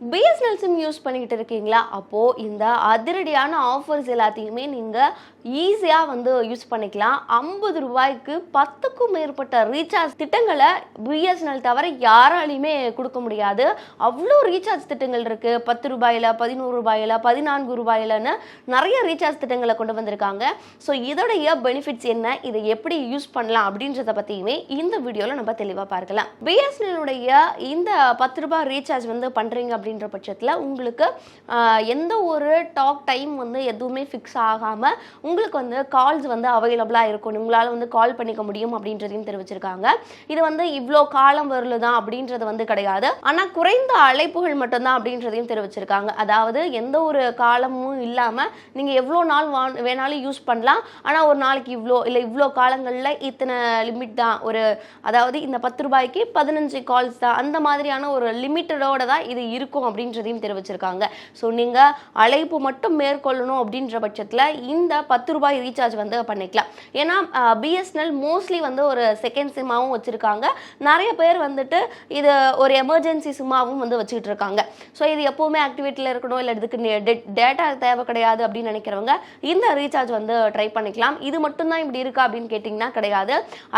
BSNL sim use பண்ணிக்கிட்டு இருக்கீங்களா? அப்போது இந்த அதிரடியான ஆஃபர்ஸ் எல்லாத்தையுமே நீங்கள் ஈஸியாக வந்து யூஸ் பண்ணிக்கலாம். ஐம்பது ரூபாய்க்கு பத்துக்கும் மேற்பட்ட ரீசார்ஜ் திட்டங்களை பிஎஸ்என்எல் தவிர யாராலையுமே கொடுக்க முடியாது. அவ்வளோ ரீசார்ஜ் திட்டங்கள் இருக்குது பத்து ரூபாயில் பதினோரு ரூபாயில் பதினான்கு ரூபாயிலன்னு நிறைய ரீசார்ஜ் திட்டங்களை கொண்டு வந்திருக்காங்க. ஸோ இதோடைய பெனிஃபிட்ஸ் என்ன? இதை எப்படி யூஸ் பண்ணலாம் அப்படின்றத பற்றியுமே இந்த வீடியோவில் நம்ம தெளிவாக பார்க்கலாம். பிஎஸ்என்எலுடைய இந்த பத்து ரூபாய் ரீசார்ஜ் வந்து பண்ணுறீங்க அப்படின்ற பட்சத்தில் உங்களுக்கு எந்த ஒரு டாக் டைம் வந்து எதுவுமே ஃபிக்ஸ் ஆகாமல் உங்களுக்கு வந்து கால்ஸ் வந்து அவைலபிளாக இருக்கும் உங்களால் வந்து கால் பண்ணிக்க முடியும் அப்படின்றதையும் தெரிவிச்சிருக்காங்க. இது வந்து இவ்வளோ காலம் வரல தான் அப்படின்றது வந்து கிடையாது. ஆனால் குறைந்த அழைப்புகள் மட்டும்தான் அப்படின்றதையும் தெரிவிச்சிருக்காங்க. அதாவது எந்த ஒரு காலமும் இல்லாமல் நீங்கள் எவ்வளோ நாள் வா வேணாலும் யூஸ் பண்ணலாம். ஆனால் ஒரு நாளைக்கு இவ்வளோ இல்லை இவ்வளோ காலங்களில் இத்தனை லிமிட் தான். ஒரு அதாவது இந்த பத்து ரூபாய்க்கு பதினஞ்சு கால்ஸ் தான். அந்த மாதிரியான ஒரு லிமிட்டடோட தான் இது இருக்கும் அப்படின்றதையும் தெரிவிச்சிருக்காங்க. ஸோ நீங்கள் அழைப்பு மட்டும் மேற்கொள்ளணும் அப்படின்ற பட்சத்தில் இந்த பத்து பத்து ரூபாய் ரீசார்ஜ் வந்து பண்ணிக்கலாம். ஏன்னா பிஎஸ்என்எல் மோஸ்ட்லி வந்து ஒரு செகண்ட் சிம்மாகவும் வச்சுருக்காங்க. நிறைய பேர் வந்துட்டு இது ஒரு எமர்ஜென்சி சிம்மாவும் வந்து வச்சுக்கிட்டு இருக்காங்க ஸோ இது எப்போவுமே ஆக்டிவேட்டில் இருக்கணும் இல்லை இதுக்கு டேட்டா தேவை கிடையாது அப்படின்னு நினைக்கிறவங்க இந்த ரீசார்ஜ் வந்து ட்ரை பண்ணிக்கலாம். இது மட்டும்தான் இப்படி இருக்கா அப்படின்னு கேட்டிங்கன்னா கிடையாது.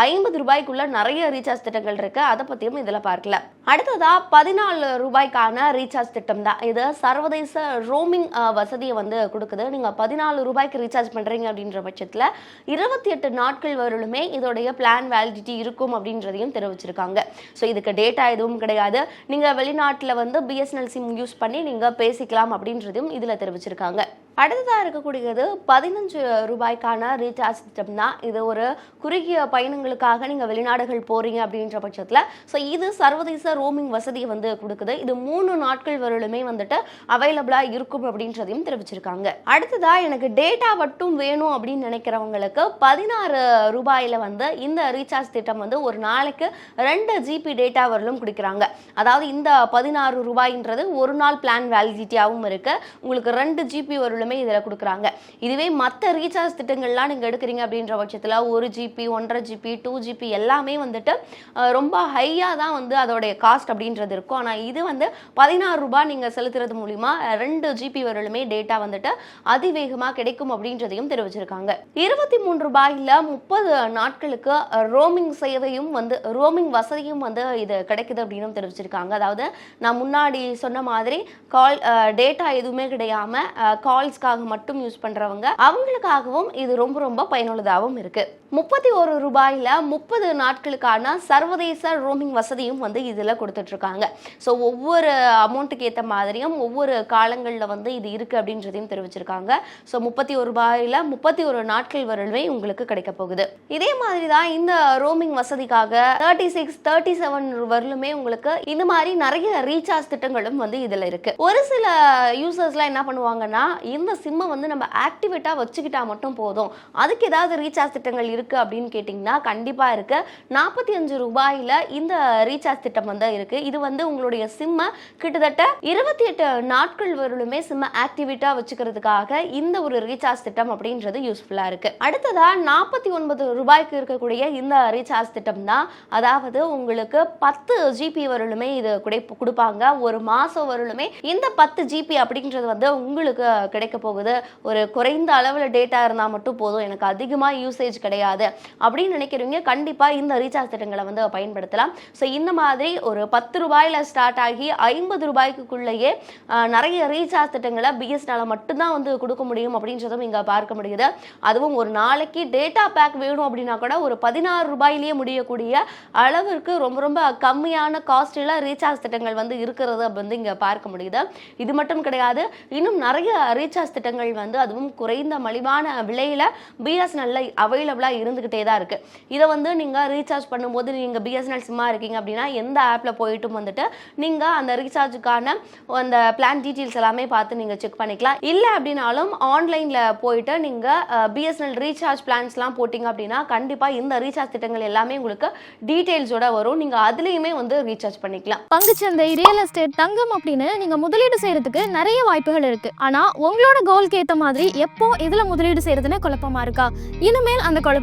ஐம்பது ரூபாய்க்குள்ள நிறைய ரீசார்ஜ் திட்டங்கள் இருக்கு. அதை பற்றியும் இதில் பார்க்கல. அடுத்ததா பதினாலு ரூபாய்க்கான ரீசார்ஜ் திட்டம் தான் இது சர்வதேச ரோமிங் வசதியை வந்து கொடுக்குது. நீங்கள் பதினாலு ரூபாய்க்கு ரீசார்ஜ் பண்ணுறீங்க அப்படின்ற பட்சத்தில் இருபத்தி எட்டு நாட்கள் வரலுமே இதோடைய பிளான் வேலிடிட்டி இருக்கும் அப்படின்றதையும் தெரிவிச்சிருக்காங்க. ஸோ இதுக்கு டேட்டா எதுவும் கிடையாது. நீங்கள் வெளிநாட்டில் வந்து பிஎஸ்என்எல் சிம் யூஸ் பண்ணி நீங்கள் பேசிக்கலாம் அப்படின்றதையும் இதில் தெரிவிச்சிருக்காங்க. அடுத்ததாக இருக்கக்கூடியது பதினஞ்சு ரூபாய்க்கான ரீசார்ஜ் திட்டம் தான் இது ஒரு குறுகிய பயணங்களுக்காக நீங்கள் வெளிநாடுகள் போகிறீங்க அப்படின்ற பட்சத்தில் ஸோ இது சர்வதேச ரோமிங் வசதியை வந்து கொடுக்குது. இது மூணு நாட்கள் வரலுமே வந்துட்டு அவைலபிளாக இருக்கும் அப்படின்றதையும் தெரிவிச்சிருக்காங்க. அடுத்ததாக எனக்கு டேட்டா மட்டும் வேணும் அப்படின்னு நினைக்கிறவங்களுக்கு பதினாறு ரூபாயில் வந்து இந்த ரீசார்ஜ் திட்டம் வந்து ஒரு நாளைக்கு ரெண்டு ஜிபி டேட்டா வரலும் கொடுக்குறாங்க. அதாவது இந்த பதினாறு ரூபாயின்றது ஒரு நாள் பிளான் வேலிடிட்டியாகவும் இருக்குது உங்களுக்கு ரெண்டு ஜிபி வரலும் இதில் கொடுக்குறாங்க. இதுவே மற்ற ரீசார்ஜ் திட்டங்கள்லாம் நீங்கள் எடுக்கிறீங்க அப்படின்ற பட்சத்தில் ஒரு ஜிபி ஒன்றரை ஜிபி டூ ஜிபி எல்லாமே வந்துட்டு ரொம்ப ஹையாக தான் வந்து அதோடைய காஸ்ட் அப்படின்றது இருக்கும். ஆனால் இது வந்து பதினாறு ரூபாய் நீங்கள் செலுத்துறது மூலிமா ரெண்டு ஜிபி வரலுமே டேட்டா வந்துட்டு அதிவேகமாக கிடைக்கும் அப்படின்றதையும் தெரிவிச்சிருக்காங்க. இருபத்தி மூன்று ரூபாயில் முப்பது நாட்களுக்கு ரோமிங் சேவையும் வந்து ரோமிங் வசதியும் வந்து இது கிடைக்குது அப்படின்னு தெரிவிச்சிருக்காங்க. அதாவது நான் முன்னாடி சொன்ன மாதிரி கால் டேட்டா எதுவுமே கிடையாம கால்ஸ்க்காக மட்டும் யூஸ் பண்றவங்க அவங்களுக்காகவும் இது ரொம்ப ரொம்ப பயனுள்ளதாகவும் இருக்கு. முப்பத்தி ஒரு ரூபாயில் முப்பது நாட்களுக்கான சர்வதேச ரோமிங் வசதியும் வந்து இதில் கொடுத்துட்ருக்காங்க. ஸோ ஒவ்வொரு அமௌண்ட்டுக்கு ஏற்ற மாதிரியும் ஒவ்வொரு காலங்களில் வந்து இது இருக்குது அப்படின்றதையும் தெரிவிச்சிருக்காங்க. ஸோ முப்பத்தி ஒரு ரூபாயில் முப்பத்தி ஒரு நாட்கள் வரலுமே உங்களுக்கு கிடைக்க போகுது. இதே மாதிரி தான் இந்த ரோமிங் வசதிக்காக தேர்ட்டி சிக்ஸ் தேர்ட்டி செவன் வரலுமே உங்களுக்கு இந்த மாதிரி நிறைய ரீசார்ஜ் திட்டங்களும் வந்து இதில் இருக்கு. ஒரு சில யூசர்ஸ்லாம் என்ன பண்ணுவாங்கன்னா இந்த சிம்மை வந்து நம்ம ஆக்டிவேட்டாக வச்சுக்கிட்டா மட்டும் போதும். அதுக்கு ஏதாவது ரீசார்ஜ் திட்டங்கள் இருக்கு அப்படின்னு கேட்டிங்கன்னா கண்டிப்பாக இருக்கு. நாற்பத்தி அஞ்சு ரூபாயில் இந்த ரீசார்ஜ் திட்டம் வந்து இருக்கு. இது வந்து உங்களுடைய சிம்மை கிட்டத்தட்ட இருபத்தி எட்டு நாட்கள் வரலுமே சிம்மை ஆக்டிவேட்டாக வச்சுக்கிறதுக்காக இந்த ஒரு ரீசார்ஜ் திட்டம் அப்படின்றது யூஸ்ஃபுல்லாக இருக்கு. அடுத்ததா நாற்பத்தி ஒன்பது ரூபாய்க்கு இருக்கக்கூடிய இந்த ரீசார்ஜ் திட்டம் தான். அதாவது உங்களுக்கு பத்து ஜிபி வரலுமே இது கிடை கொடுப்பாங்க. ஒரு மாதம் வரலுமே இந்த பத்து ஜிபி அப்படின்றது வந்து உங்களுக்கு கிடைக்க போகுது. ஒரு குறைந்த அளவில் டேட்டா இருந்தால் மட்டும் போதும். எனக்கு அதிகமாக யூசேஜ் கிடையாது. அப்படின்னு நினைக்கிறவங்க கண்டிப்பாக இந்த ரீசார்ஜ் திட்டங்களை வந்து பயன்படுத்தலாம். ஸோ இந்த மாதிரி ஒரு பத்து ரூபாயில் ஸ்டார்ட் ஆகி ஐம்பது ரூபாய்க்குள்ளேயே நிறைய ரீசார்ஜ் திட்டங்களை பிஎஸ்என்எல் மட்டும்தான் வந்து கொடுக்க முடியும் அப்படின்றதும் இங்கே பார்க்க முடியுது. அதுவும் ஒரு நாளைக்கு டேட்டா பேக் வேணும் அப்படின்னா கூட ஒரு பதினாறு ரூபாயிலேயே முடியக்கூடிய அளவிற்கு ரொம்ப ரொம்ப கம்மியான காஸ்ட்டில் ரீசார்ஜ் திட்டங்கள் வந்து இருக்கிறது வந்து இங்கே பார்க்க முடியுது. இது மட்டும் கிடையாது இன்னும் நிறைய ரீசார்ஜ் திட்டங்கள் வந்து அதுவும் குறைந்த மலிவான விலையில் பிஎஸ்என்எல்ல அவைலபிளாக இருந்துக்கிட்டே தான் இருக்கு. இதை வந்து நீங்கள் ரீசார்ஜ் பண்ணும்போது நீங்கள் பிஎஸ்என்எல் சிம்மா இருக்கீங்க அப்படின்னா எந்த ஆப்பில் போயிட்டும் வந்துட்டு நீங்கள் அந்த ரீசார்ஜுக்கான அந்த பிளான் டீட்டெயில்ஸ் எல்லாமே பார்த்து நீங்கள் செக் பண்ணிக்கலாம். இல்லை அப்படின்னாலும் ஆன்லைனில் போயிட்டு நீங்கள் பிஎஸ்என்எல் ரீசார்ஜ் பிளான்ஸ்லாம் போட்டிங்க அப்படின்னா கண்டிப்பாக இந்த ரீசார்ஜ் திட்டங்கள் எல்லாமே உங்களுக்கு டீட்டெயில்ஸோட வரும். நீங்கள் அதுலேயுமே வந்து ரீசார்ஜ் பண்ணிக்கலாம். பங்குச்சந்தை ரியல் எஸ்டேட் தங்கம் அப்படின்னு நீங்கள் முதலீடு செய்யறதுக்கு நிறைய வாய்ப்புகள் இருக்கு. ஆனால் உங்களோட கோல்க்கு ஏற்ற மாதிரி எப்போ இதில் முதலீடு செய்யறதுன்னு குழப்பமா இருக்கா? இனிமேல் அந்த குழப்பம்